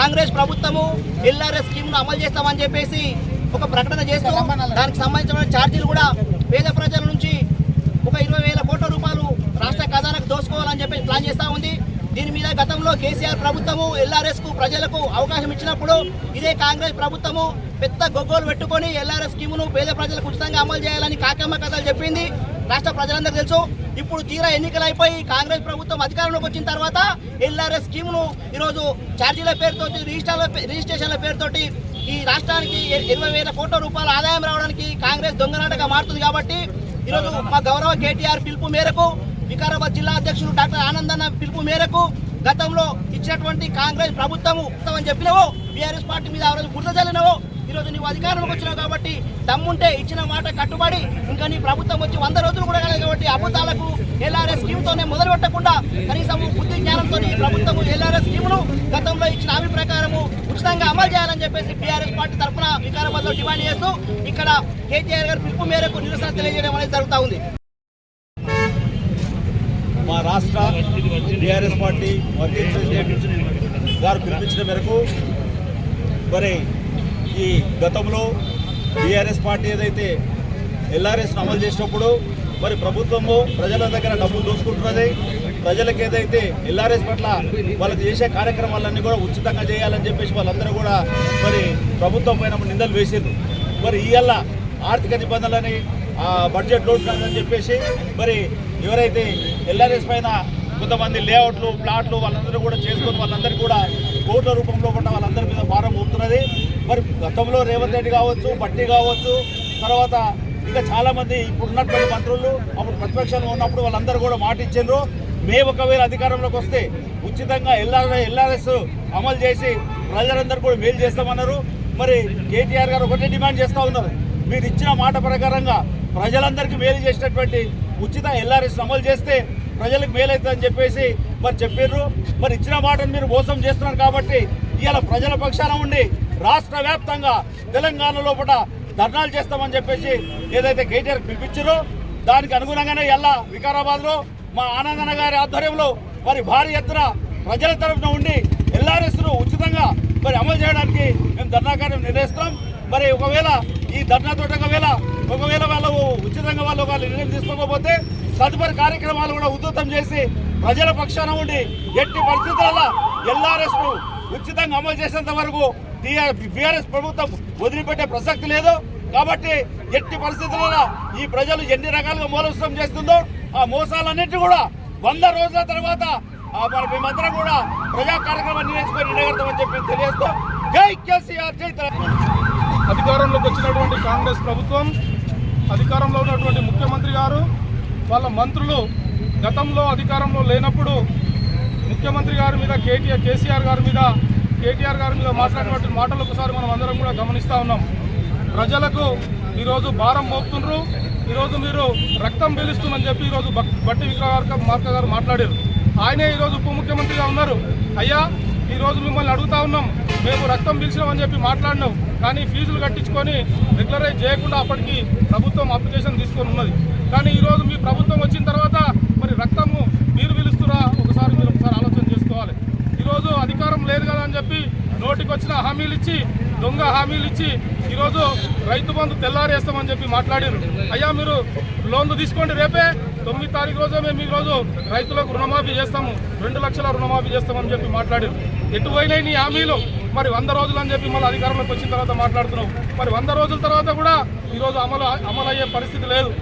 కాంగ్రెస్ ప్రభుత్వము ఎల్ఆర్ఎస్ స్కీమ్ను అమలు చేస్తామని చెప్పేసి ఒక ప్రకటన చేస్తూ దానికి సంబంధించిన ఛార్జీలు కూడా పేద ప్రజల నుంచి ఒక ఇరవై వేల కోట్ల రూపాయలు రాష్ట్ర ఖజానాకు దోసుకోవాలని చెప్పి ప్లాన్ చేస్తా ఉంది. దీని మీద గతంలో కేసీఆర్ ప్రభుత్వము ఎల్ఆర్ఎస్కు ప్రజలకు అవకాశం ఇచ్చినప్పుడు ఇదే కాంగ్రెస్ ప్రభుత్వము పెద్ద గొగ్గోలు పెట్టుకొని ఎల్ఆర్ఎస్ స్కీమును పేద ప్రజలకు ఉచితంగా అమలు చేయాలని కాకమ్మ కథలు చెప్పింది. రాష్ట్ర ప్రజలందరూ తెలుసు. ఇప్పుడు తీరా ఎన్నికలు అయిపోయి కాంగ్రెస్ ప్రభుత్వం అధికారంలోకి వచ్చిన తర్వాత ఎల్ఆర్ఎస్ స్కీమ్ను ఈరోజు ఛార్జీల పేరుతోటి రిజిస్ట్రాల రిజిస్ట్రేషన్ల పేరుతోటి ఈ రాష్ట్రానికి ఇరవై వేల కోట్ల రూపాయల ఆదాయం రావడానికి కాంగ్రెస్ దొంగనాటగా మారుతుంది కాబట్టి ఈరోజు మా గౌరవ కేటీఆర్ పిలుపు మేరకు వికారాబాద్ జిల్లా అధ్యక్షుడు డాక్టర్ ఆనందన్న పిలుపు మేరకు గతంలో ఇచ్చినటువంటి కాంగ్రెస్ ప్రభుత్వము అని చెప్పినవో బీఆర్ఎస్ పార్టీ మీద ఆ రోజు బురద చల్లినవో ఈరోజు నువ్వు అధికారంలోకి వచ్చినావు కాబట్టి దమ్ముంటే ఇచ్చిన మాట కట్టుబడి ఇంకా నీ ప్రభుత్వం వచ్చి వంద రోజులు కూడా కాలేదు కాబట్టి అబద్ధాలకు ఎల్ఆర్ఎస్ స్కీమ్ తోనే మొదలు పెట్టకుండా కనీసం బుద్ధి జ్ఞానంతో ఈ ప్రభుత్వం ఎల్ఆర్ఎస్ స్కీమ్ను గతంలో ఇచ్చిన హామీ ప్రకారము ఉచితంగా అమలు చేయాలని చెప్పేసి టీఆర్ఎస్ పార్టీ తరఫున వికారాబాద్లో డిమాండ్ చేస్తూ ఇక్కడ కేటీఆర్ గారి పిలుపు మేరకు నిరసన తెలియజేయడం అనేది జరుగుతూ ఉంది. మా రాష్ట్ర టీఆర్ఎస్ పార్టీ వర్కింగ్ ప్రెసిడెంట్ గారు పిలిపించిన మేరకు మరి ఈ గతంలో టీఆర్ఎస్ పార్టీ ఏదైతే ఎల్ఆర్ఎస్ అమలు చేసినప్పుడు మరి ప్రభుత్వము ప్రజల దగ్గర డబ్బులు దోసుకుంటున్నది ప్రజలకు ఏదైతే ఎల్ఆర్ఎస్ పట్ల వాళ్ళకి చేసే కార్యక్రమాలన్నీ కూడా ఉచితంగా చేయాలని చెప్పేసి వాళ్ళందరూ కూడా మరి ప్రభుత్వం పైన నిందలు వేసింది మరి ఇవాళ ఆర్థిక నిబంధనలని ఆ, బడ్జెట్ లోడ్ కాదని చెప్పేసి మరి ఎవరైతే ఎల్ఆర్ఎస్ పైన కొంతమంది లేఅవుట్లు ప్లాట్లు వాళ్ళందరూ కూడా చేసుకొని వాళ్ళందరికీ కూడా కోట్ల రూపంలో కూడా వాళ్ళందరి మీద భారం మోపుతున్నది. మరి గతంలో రేవంత్ రెడ్డి కావచ్చు బట్టి కావచ్చు తర్వాత ఇంకా చాలామంది ఇప్పుడున్నటువంటి ఇప్పుడు ఉన్నటువంటి మంత్రులు అప్పుడు ప్రతిపక్షంలో ఉన్నప్పుడు వాళ్ళందరూ కూడా మాట ఇచ్చిండ్రు. మేము ఒకవేళ అధికారంలోకి వస్తే ఉచితంగా ఎల్ఆర్ ఎల్ఆర్ఎస్ అమలు చేసి ప్రజలందరూ కూడా మేలు చేస్తామన్నారు. మరి కేటీఆర్ గారు ఒకటే డిమాండ్ చేస్తూ ఉన్నారు. మీరు ఇచ్చిన మాట ప్రకారంగా ప్రజలందరికీ మేలు చేసినటువంటి ఉచిత ఎల్ఆర్ఎస్ అమలు చేస్తే ప్రజలకు మేలవుతుందని చెప్పేసి మరి చెప్పారు మరి ఇచ్చిన మాటను మీరు మోసం చేస్తున్నారు కాబట్టి ఇవాళ ప్రజల పక్షాన ఉండి రాష్ట్ర వ్యాప్తంగా తెలంగాణ లోపల ధర్నాలు చేస్తామని చెప్పేసి ఏదైతే కేటీఆర్ పిలిపించారో దానికి అనుగుణంగానే ఎలా వికారాబాద్లో మా ఆనందన గారి ఆధ్వర్యంలో మరి భారీ ఎత్తున ప్రజల తరఫున ఉండి ఎల్ఆర్ఎస్ను ఉచితంగా మరి అమలు చేయడానికి మేము ధర్నా కార్యం నిర్వహిస్తాం మరి ఒకవేళ ఈ ధర్నా తోట ఒకవేళ ఒకవేళ వాళ్ళు ఉచితంగా వాళ్ళు వాళ్ళు నిర్ణయం తీసుకోకపోతే తదుపరి కార్యక్రమాలు కూడా ఉధృతం చేసి ప్రజల పక్షాన ఉండి ఎట్టి పరిస్థితులలో ఎల్ఆర్ఎస్ను ఉచితంగా అమలు చేసేంత వరకు బీఆర్ఎస్ ప్రభుత్వం వదిలిపెట్టే ప్రసక్తి లేదు. కాబట్టి ఎట్టి పరిస్థితులలో ఈ ప్రజలు ఎన్ని రకాలుగా మూలస్వం చేస్తుందో ఆ మోసాలన్నింటి కూడా వంద రోజుల తర్వాత మరి మేమందరం కూడా ప్రజా కార్యక్రమాన్ని నిర్వహించుకొని నిలగడతామని చెప్పి తెలియజేస్తూ జై కేసీఆర్ జై అధికారంలోకి వచ్చినటువంటి కాంగ్రెస్ ప్రభుత్వం అధికారంలో ఉన్నటువంటి ముఖ్యమంత్రి గారు వాళ్ళ మంత్రులు గతంలో అధికారంలో లేనప్పుడు ముఖ్యమంత్రి గారి మీద కేటీఆర్ కేసీఆర్ గారి మీద కేటీఆర్ గారి మీద మాట్లాడినటువంటి మాటలు ఒకసారి మనం అందరం కూడా గమనిస్తూ ఉన్నాం. ప్రజలకు ఈరోజు భారం మోపుతుండ్రు. ఈరోజు మీరు రక్తం పీలుస్తుందని చెప్పి ఈరోజు బట్టి విక్రమార్క మార్క గారు మాట్లాడారు. ఆయనే ఈరోజు ఉప ముఖ్యమంత్రిగా ఉన్నారు. అయ్యా ఈరోజు మిమ్మల్ని అడుగుతా ఉన్నాం. మేము రక్తం పిలిచినామని చెప్పి మాట్లాడినాం. కానీ ఫీజులు కట్టించుకొని రెగ్యులరైజ్ చేయకుండా అప్పటికి ప్రభుత్వం అప్లికేషన్ తీసుకొని ఉన్నది. కానీ ఈరోజు మీ ప్రభుత్వం వచ్చిన తర్వాత మరి రక్తం మీరు పిలుస్తురా ఒకసారి మీరు ఒకసారి ఆలోచన చేసుకోవాలి ఈరోజు అధికారం లేదు కదా అని చెప్పి నోటికి వచ్చిన హామీలు ఇచ్చి దొంగ హామీలు ఇచ్చి ఈరోజు రైతు బంధు తెల్లారేస్తామని చెప్పి మాట్లాడారు. అయ్యా మీరు లోన్లు తీసుకోండి రేపే. తొమ్మిది తారీఖు రోజే మేము ఈ రోజు రైతులకు రుణమాఫీ చేస్తాము. రెండు లక్షల రుణమాఫీ చేస్తామని చెప్పి మాట్లాడారు. ఎటు పోయినాయి నీ హామీలు. మరి వంద రోజులు అని చెప్పి మళ్ళీ అధికారంలోకి వచ్చిన తర్వాత మాట్లాడుతున్నావు. మరి వంద రోజుల తర్వాత కూడా ఈరోజు అమలు అమలు అయ్యే పరిస్థితి లేదు.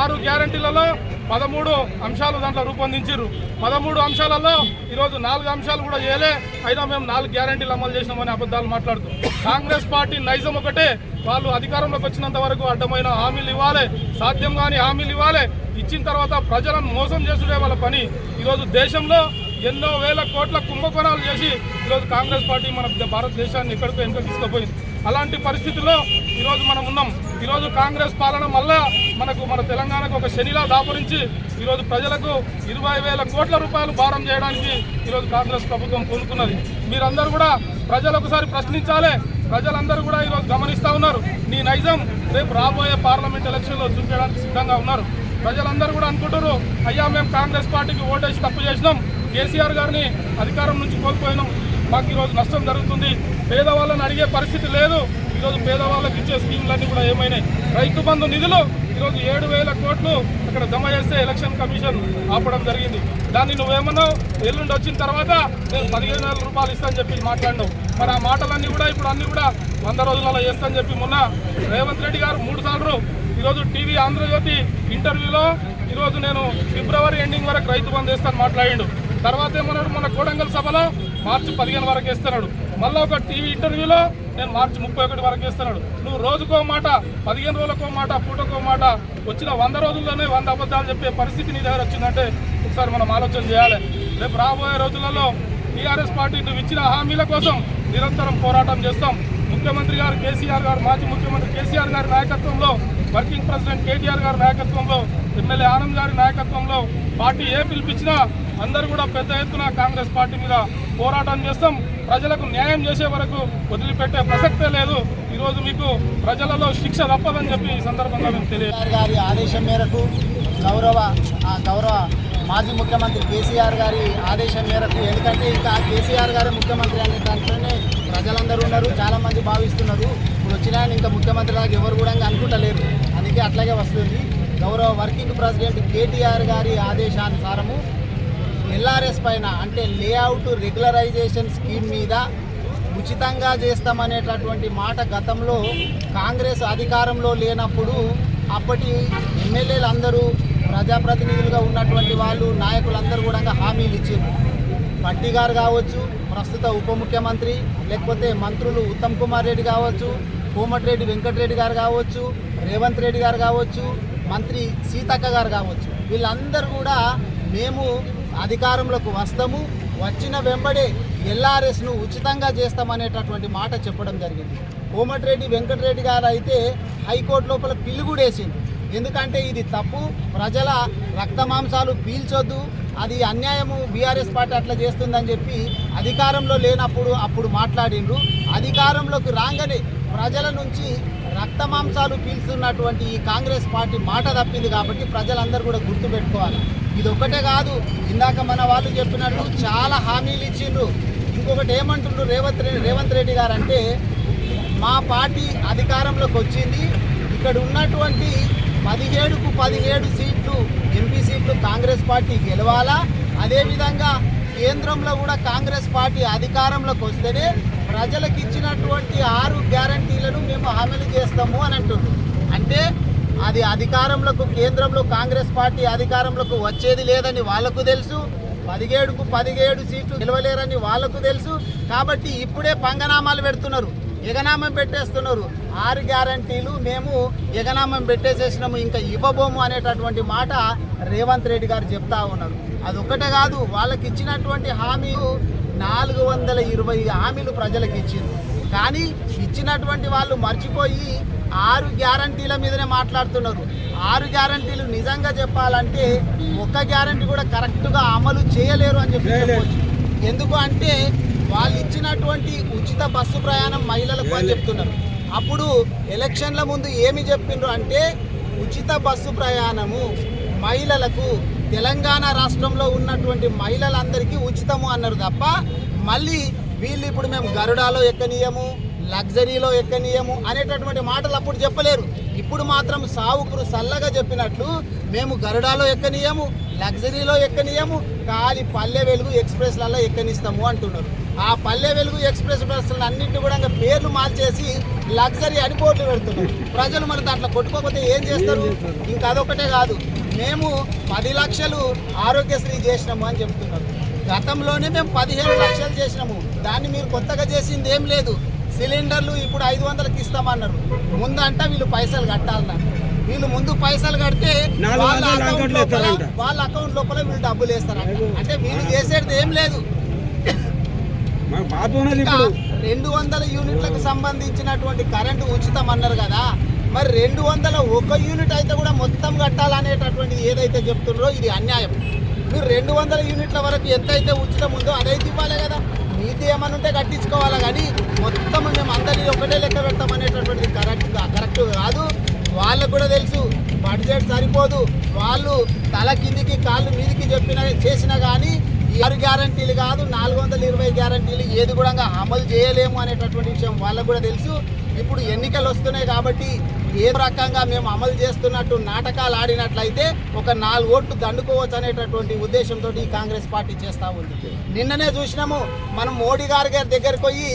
ఆరు గ్యారంటీలలో పదమూడు అంశాలు దాంట్లో రూపొందించారు పదమూడు అంశాలలో ఈరోజు నాలుగు అంశాలు కూడా చేయలే. అయినా మేము నాలుగు గ్యారంటీలు అమలు చేసినామని అబద్ధాలు మాట్లాడుతూ. కాంగ్రెస్ పార్టీ నైజం ఒకటే. వాళ్ళు అధికారంలోకి వచ్చినంత వరకు అడ్డమైన హామీలు ఇవ్వాలి. సాధ్యం కాని హామీలు ఇవ్వాలి. ఇచ్చిన తర్వాత ప్రజలను మోసం చేసుడే వాళ్ళ పని ఈరోజు దేశంలో ఎన్నో వేల కోట్ల కుంభకోణాలు చేసి ఈరోజు కాంగ్రెస్ పార్టీ మన భారతదేశాన్ని ఎక్కడికో ఎంతో తీసుకుపోయింది. అలాంటి పరిస్థితుల్లో ఈరోజు మనం ఉన్నాం. ఈరోజు కాంగ్రెస్ పాలన మళ్ళా మనకు మన తెలంగాణకు ఒక శనిలా దాపురించి ఈరోజు ప్రజలకు ఇరవై వేల కోట్ల రూపాయలు భారం చేయడానికి ఈరోజు కాంగ్రెస్ ప్రభుత్వం పూనుకున్నది. మీరందరూ కూడా ప్రజలు ఒకసారి ప్రశ్నించాలి. ప్రజలందరూ కూడా ఈరోజు గమనిస్తూ ఉన్నారు. నీ నైజం రేపు రాబోయే పార్లమెంట్ ఎలక్షన్లో చూపించడానికి సిద్ధంగా ఉన్నారు. ప్రజలందరూ కూడా అనుకుంటారు అయ్యా మేము కాంగ్రెస్ పార్టీకి ఓటేసి తప్పు చేసినాం. కేసీఆర్ గారిని అధికారం నుంచి కోల్పోయినాం. మాకు ఈరోజు నష్టం జరుగుతుంది. పేదవాళ్ళని అడిగే పరిస్థితి లేదు. ఈరోజు పేదవాళ్ళకి ఇచ్చే స్కీమ్లన్నీ కూడా ఏమైనాయి. రైతు బంధు నిధులు ఈరోజు ఏడు వేల కోట్లు అక్కడ జమ చేస్తే ఎలక్షన్ కమిషన్ ఆపడం జరిగింది. దాన్ని నువ్వేమన్నావు? ఎల్లుండి వచ్చిన తర్వాత నేను పదిహేను వేల రూపాయలు ఇస్తాను చెప్పి మాట్లాడినావు. మరి ఆ మాటలన్నీ కూడా ఇప్పుడు అన్నీ కూడా వంద రోజులలో చేస్తాను చెప్పి మొన్న రేవంత్ రెడ్డి గారు మూడు సార్లు ఈరోజు టీవీ ఆంధ్రజ్యోతి ఇంటర్వ్యూలో ఈరోజు నేను ఫిబ్రవరి ఎండింగ్ వరకు రైతు బంద్ చేస్తాను మాట్లాడిండు. తర్వాత ఏమన్నాడు? మన కోడంగల్ సభలో మార్చి పదిహేను వరకు ఇస్తున్నాడు మళ్ళీ ఒక టీవీ ఇంటర్వ్యూలో నేను మార్చి ముప్పై ఒకటి వరకు ఇస్తున్నాడు నువ్వు రోజుకో మాట పదిహేను రోజులకో మాట పూటకో మాట వచ్చిన వంద రోజుల్లోనే వంద అబద్ధాలు చెప్పే పరిస్థితి నీ దగ్గర వచ్చిందంటే ఒకసారి మనం ఆలోచన చేయాలి. రేపు రాబోయే రోజులలో టీఆర్ఎస్ పార్టీ నువ్వు ఇచ్చిన హామీల కోసం నిరంతరం పోరాటం చేస్తాం. ముఖ్యమంత్రి గారు కేసీఆర్ గారు మాజీ ముఖ్యమంత్రి కేసీఆర్ గారి నాయకత్వంలో వర్కింగ్ ప్రెసిడెంట్ కేటీఆర్ గారి నాయకత్వంలో ఎమ్మెల్యే ఆనంద్ గారి నాయకత్వంలో పార్టీ ఏ పిలిపించినా అందరూ కూడా పెద్ద ఎత్తున కాంగ్రెస్ పార్టీ మీద పోరాటం చేస్తాం. ప్రజలకు న్యాయం చేసే వరకు వదిలిపెట్టే ప్రసక్తే లేదు. ఈరోజు మీకు ప్రజలలో శిక్ష తప్పదని చెప్పి ఈ సందర్భంగా మేము తెలియదు గారి ఆదేశం మేరకు గౌరవ ఆ గౌరవ మాజీ ముఖ్యమంత్రి కేసీఆర్ గారి ఆదేశం మేరకు ఎందుకంటే ఇంకా కేసీఆర్ గారు ముఖ్యమంత్రి అనే దాంట్లోనే ప్రజలందరూ ఉన్నారు చాలామంది భావిస్తున్నారు. ఇప్పుడు వచ్చిన ఇంకా ముఖ్యమంత్రి దాకా ఎవరు కూడా అనుకుంటలేరు. అందుకే అట్లాగే వస్తుంది. గౌరవ వర్కింగ్ ప్రెసిడెంట్ కేటీఆర్ గారి ఆదేశానుసారము ఆర్ఎస్ పైన అంటే లేఅవుట్ రెగ్యులరైజేషన్ స్కీమ్ మీద ఉచితంగా చేస్తామనేటటువంటి మాట గతంలో కాంగ్రెస్ అధికారంలో లేనప్పుడు అప్పటి ఎమ్మెల్యేలు అందరూ ప్రజాప్రతినిధులుగా ఉన్నటువంటి వాళ్ళు నాయకులందరూ కూడా హామీలు ఇచ్చారు పట్టి గారు కావచ్చు ప్రస్తుత ఉప ముఖ్యమంత్రి లేకపోతే మంత్రులు ఉత్తమ్ కుమార్ రెడ్డి కావచ్చు కోమటిరెడ్డి వెంకటరెడ్డి గారు కావచ్చు రేవంత్ రెడ్డి గారు కావచ్చు మంత్రి సీతక్క గారు కావచ్చు వీళ్ళందరూ కూడా మేము అధికారంలోకి వస్తాము. వచ్చిన వెంబడే ఎల్ఆర్ఎస్ను ఉచితంగా చేస్తామనేటటువంటి మాట చెప్పడం జరిగింది. కోమటిరెడ్డి వెంకటరెడ్డి గారు అయితే హైకోర్టు లోపల పిల్లు కూడా వేసింది ఎందుకంటే ఇది తప్పు. ప్రజల రక్తమాంసాలు పీల్చొద్దు. అది అన్యాయము. బీఆర్ఎస్ పార్టీ అట్లా చేస్తుందని చెప్పి అధికారంలో లేనప్పుడు అప్పుడు మాట్లాడిండ్రు. అధికారంలోకి రాగానే ప్రజల నుంచి రక్తమాంసాలు పీల్చున్నటువంటి ఈ కాంగ్రెస్ పార్టీ మాట తప్పింది కాబట్టి ప్రజలందరూ కూడా గుర్తుపెట్టుకోవాలి. ఇది ఒక్కటే కాదు ఇందాక మన వాళ్ళు చెప్పినట్టు చాలా హామీలు ఇచ్చిండ్రు. ఇంకొకటి ఏమంటుండ్రు రేవంత్ రెడ్డి రేవంత్ రెడ్డి గారు అంటే మా పార్టీ అధికారంలోకి వచ్చింది ఇక్కడ ఉన్నటువంటి పదిహేడుకు పదిహేడు సీట్లు ఎంపీ సీట్లు కాంగ్రెస్ పార్టీ గెలవాలా? అదేవిధంగా కేంద్రంలో కూడా కాంగ్రెస్ పార్టీ అధికారంలోకి వస్తేనే ప్రజలకు ఇచ్చినటువంటి ఆరు గ్యారంటీలను మేము అమలు చేస్తాము అని అంటే అది అధికారంలోకి కేంద్రంలో కాంగ్రెస్ పార్టీ అధికారంలోకి వచ్చేది లేదని వాళ్ళకు తెలుసు. పదిహేడుకు పదిహేడు సీట్లు నిలవలేరని వాళ్ళకు తెలుసు. కాబట్టి ఇప్పుడే పంగనామాలు పెడుతున్నారు. ఎగనామం పెట్టేస్తున్నారు. ఆరు గ్యారంటీలు మేము ఎగనామం పెట్టేసేసినాము. ఇంకా ఇవ్వబోము అనేటటువంటి మాట రేవంత్ రెడ్డి గారు చెప్తా ఉన్నారు. అది ఒకటే కాదు వాళ్ళకి ఇచ్చినటువంటి హామీలు నాలుగు వందల ఇరవై హామీలు ప్రజలకు ఇచ్చింది కానీ ఇచ్చినటువంటి వాళ్ళు మర్చిపోయి ఆరు గ్యారంటీల మీదనే మాట్లాడుతున్నారు. ఆరు గ్యారంటీలు నిజంగా చెప్పాలంటే ఒక్క గ్యారంటీ కూడా కరెక్ట్గా అమలు చేయలేరు అని చెప్పి చెప్పవచ్చు ఎందుకు అంటే వాళ్ళు ఇచ్చినటువంటి ఉచిత బస్సు ప్రయాణం మహిళలకు అని చెప్తున్నారు. అప్పుడు ఎలక్షన్ల ముందు ఏమి చెప్పిండ్రు అంటే ఉచిత బస్సు ప్రయాణము మహిళలకు తెలంగాణ రాష్ట్రంలో ఉన్నటువంటి మహిళలందరికీ ఉచితము అన్నారు తప్ప మళ్ళీ వీళ్ళు ఇప్పుడు మేము గరుడాలో ఎక్కనీయము లగ్జరీలో ఎక్కనీయము అనేటటువంటి మాటలు అప్పుడు చెప్పలేరు. ఇప్పుడు మాత్రం సావుకురు సల్లగా చెప్పినట్లు మేము గరుడాలో ఎక్కనీయము లగ్జరీలో ఎక్కనీయము ఖాళీ పల్లె వెలుగు ఎక్స్ప్రెస్లలో ఎక్కనిస్తాము అంటున్నారు. ఆ పల్లె వెలుగు ఎక్స్ప్రెస్ బస్సులు అన్నింటినీ కూడా ఇంకా పేర్లు మార్చేసి లగ్జరీ అని కోట్లు పెడుతున్నారు. ప్రజలు మరి దాంట్లో కొట్టుకోకపోతే ఏం చేస్తారు? ఇంకా అదొకటే కాదు. మేము పది లక్షలు ఆరోగ్యశ్రీ చేసినాము అని చెప్తున్నారు. గతంలోనే మేము పదిహేను లక్షలు చేసినాము. దాన్ని మీరు కొత్తగా చేసింది ఏం లేదు. సిలిండర్లు ఇప్పుడు ఐదు వందలకి ఇస్తామన్నారు. ముందంట వీళ్ళు పైసలు కట్టాలన్నారు. వీళ్ళు ముందు పైసలు కడితే వాళ్ళ అకౌంట్ లోపల వాళ్ళ అకౌంట్ లోపల వీళ్ళు డబ్బులు వేస్తారంట. అంటే వీళ్ళు చేసేది ఏం లేదు. రెండు వందల యూనిట్లకు సంబంధించినటువంటి కరెంటు ఉచితం అన్నారు కదా. మరి రెండు వందల ఒక యూనిట్ అయితే కూడా మొత్తం కట్టాలనేటటువంటిది ఏదైతే చెప్తున్నారో ఇది అన్యాయం. మీరు రెండు వందల యూనిట్ల వరకు ఎంతైతే ఉచితం ఉందో అదైతే ఇవ్వాలి కదా. నీతి ఏమన్నా ఉంటే కట్టించుకోవాలి కానీ మొత్తం మేము అందరినీ ఒకటే లెక్క పెడతామనేటటువంటిది కరెక్ట్ కరెక్ట్ కాదు. వాళ్ళకు కూడా తెలుసు బడ్జెట్ సరిపోదు. వాళ్ళు తల కిందికి కాళ్ళు మీదికి చెప్పిన చేసినా కానీ ఆరు గ్యారంటీలు కాదు నాలుగు వందల ఇరవై గ్యారంటీలు ఏది కూడా అమలు చేయలేము అనేటటువంటి విషయం వాళ్ళకు కూడా తెలుసు. ఇప్పుడు ఎన్నికలు వస్తున్నాయి కాబట్టి ఏ రకంగా మేము అమలు చేస్తున్నట్టు నాటకాలు ఆడినట్లయితే ఒక నాలుగు ఓట్లు దండుకోవచ్చు అనేటటువంటి ఉద్దేశంతో ఈ కాంగ్రెస్ పార్టీ చేస్తూ ఉంది. నిన్ననే చూసినాము మనం మోడీ గారి గారి దగ్గరికి పోయి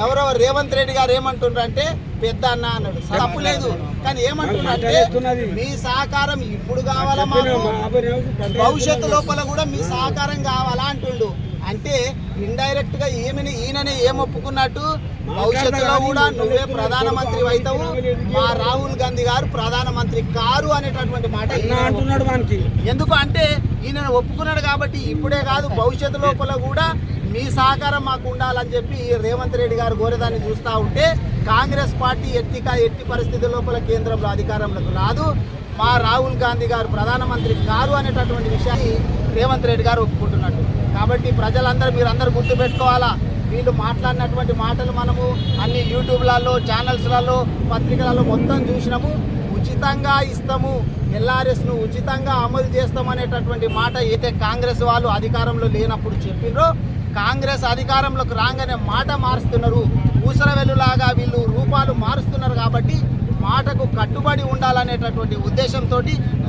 గౌరవ రేవంత్ రెడ్డి గారు ఏమంటుండ్రంటే పెద్ద అన్న అన్నాడు. తప్పు లేదు. కానీ ఏమంటున్నారంటే మీ సహకారం ఇప్పుడు కావాలా మాకు? భవిష్యత్తు లోపల కూడా మీ సహకారం కావాలా అంటుండు. అంటే ఇండైరెక్ట్గా ఈమెని ఈయననే ఏం ఒప్పుకున్నట్టు భవిష్యత్తులో కూడా నువ్వే ప్రధానమంత్రి అవుతావు. మా రాహుల్ గాంధీ గారు ప్రధానమంత్రి కారు అనేటటువంటి మాట అంటున్నాడు వానికి. ఎందుకు అంటే ఈయన ఒప్పుకున్నాడు కాబట్టి ఇప్పుడే కాదు భవిష్యత్తు లోపల కూడా మీ సహకారం మాకు ఉండాలని చెప్పి రేవంత్ రెడ్డి గారు గోరేదాన్ని చూస్తూ ఉంటే కాంగ్రెస్ పార్టీ ఎత్తిక ఎట్టి పరిస్థితుల లోపల కేంద్రంలో అధికారంలోకి రాదు. మా రాహుల్ గాంధీ గారు ప్రధానమంత్రి కారు అనేటటువంటి విషయాన్ని రేవంత్ రెడ్డి గారు ఒప్పుకుంటున్నట్టు. కాబట్టి ప్రజలందరూ మీరందరూ గుర్తుపెట్టుకోవాలా? వీళ్ళు మాట్లాడినటువంటి మాటలు మనము అన్ని యూట్యూబ్లలో ఛానల్స్లలో పత్రికలలో మొత్తం చూసినాము. ఉచితంగా ఇస్తాము. ఎల్ఆర్ఎస్ను ఉచితంగా అమలు చేస్తాం అనేటటువంటి మాట అయితే కాంగ్రెస్ వాళ్ళు అధికారంలో లేనప్పుడు చెప్పిండ్రో కాంగ్రెస్ అధికారంలోకి రాగానే మాట మారుస్తున్నారు. ఊసరవెల్లులాగా వీళ్ళు రూపాలు మారుస్తున్నారు కాబట్టి మాటకు కట్టుబడి ఉండాలనేటటువంటి ఉద్దేశంతో